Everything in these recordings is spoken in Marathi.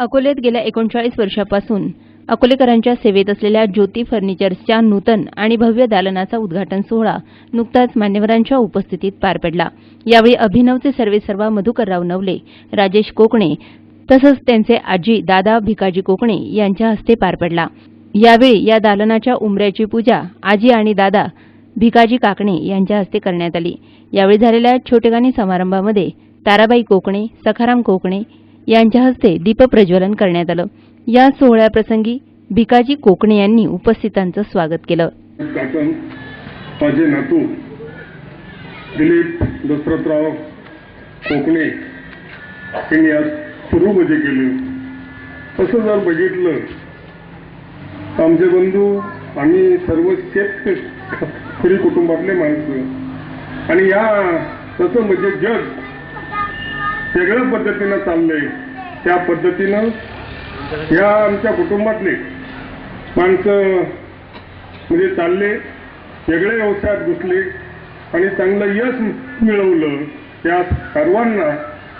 अकोल्यात गेल्या एकोणचाळीस वर्षापासून अकोलेकरांच्या सेवेत असलेल्या ज्योती फर्निचर्सच्या नूतन आणि भव्य दालनाचा उद्घाटन सोहळा नुकताच मान्यवरांच्या उपस्थितीत पार पडला. यावेळी अभिनवचे सर्वे सर्वा मधुकरराव नवले राजेश कोकणे तसंच त्यांचे आजी दादा भिकाजी कोकणे यांच्या हस्ते पार पडला. यावेळी या दालनाच्या उंबऱ्याची पूजा आजी आणि दादा भिकाजी काकणे यांच्या हस्ते करण्यात आली. यावेळी झालेल्या छोटेखानी समारंभामध्ये ताराबाई कोकणे सखाराम कोकणे यांच्या हस्ते दीपप्रज्वलन करण्यात आलं. या सोहळ्याप्रसंगी भिकाजी कोकणे यांनी उपस्थितांचं स्वागत केलं. माझे नातू दिलीप दशरथराव कोकणे यांनी आज सुरू म्हणजे केलं. तसं जर बघितलं तर आमचे बंधू आम्ही सर्व शेतकरी कुटुंबातले माणसं आणि या तसं म्हणजे जग वेगळ्या पद्धतीनं चाललंय. त्या पद्धतीनं या आमच्या कुटुंबातले माणसं म्हणजे चालले वेगळ्या व्यवसायात घुसले आणि चांगलं यश मिळवलं. त्या सर्वांना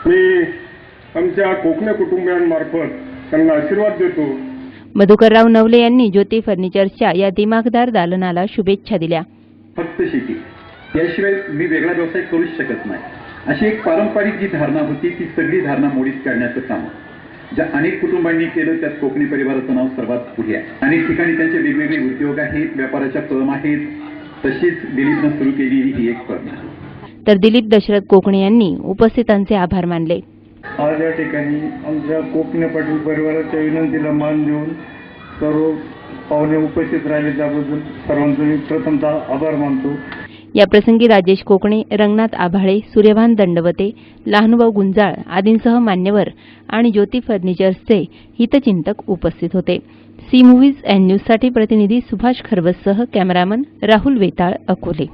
मी आमच्या कोकणे कुटुंबियांमार्फत त्यांना आशीर्वाद देतो. मधुकरराव नवले यांनी ज्योती फर्निचर्सच्या या दिमाखदार दालनाला शुभेच्छा दिल्या. फक्त शेती. याशिवाय मी वेगळा व्यवसाय करूच शकत नाही. अशी एक पारंपरिक जी धारणा होती ती सगळी धारणा मोडीत काढण्याचं काम. ज्या अनेक कुटुंबांनी केलं त्यात कोकणी परिवाराचं नाव सर्वात पुढे आहे. अनेक ठिकाणी त्यांचे वेगवेगळे उद्योग आहेत व्यापाराच्या फर्म आहेत. तशीच दिलीपनं सुरू केलेली ही एक फर्म. तर दिलीप दशरथ कोकणे यांनी उपस्थितांचे आभार मानले. आज या ठिकाणी आमच्या कोकणे पाटील परिवाराच्या विनंतीला मान देऊन सर्व पाहुणे उपस्थित राहिले. त्याबद्दल सर्वांचं मी प्रथमतः आभार मानतो. याप्रसंगी राजेश कोकणे रंगनाथ आभाळे सूर्यभान दंडवते लहानभाऊ गुंजाळ आदींसह मान्यवर आणि ज्योती फर्निचर्सचे हितचिंतक उपस्थित होते. सी मूव्हीज अँड न्यूजसाठी प्रतिनिधी सुभाष खरवससह कॅमेरामन राहुल वेताळ अकोले.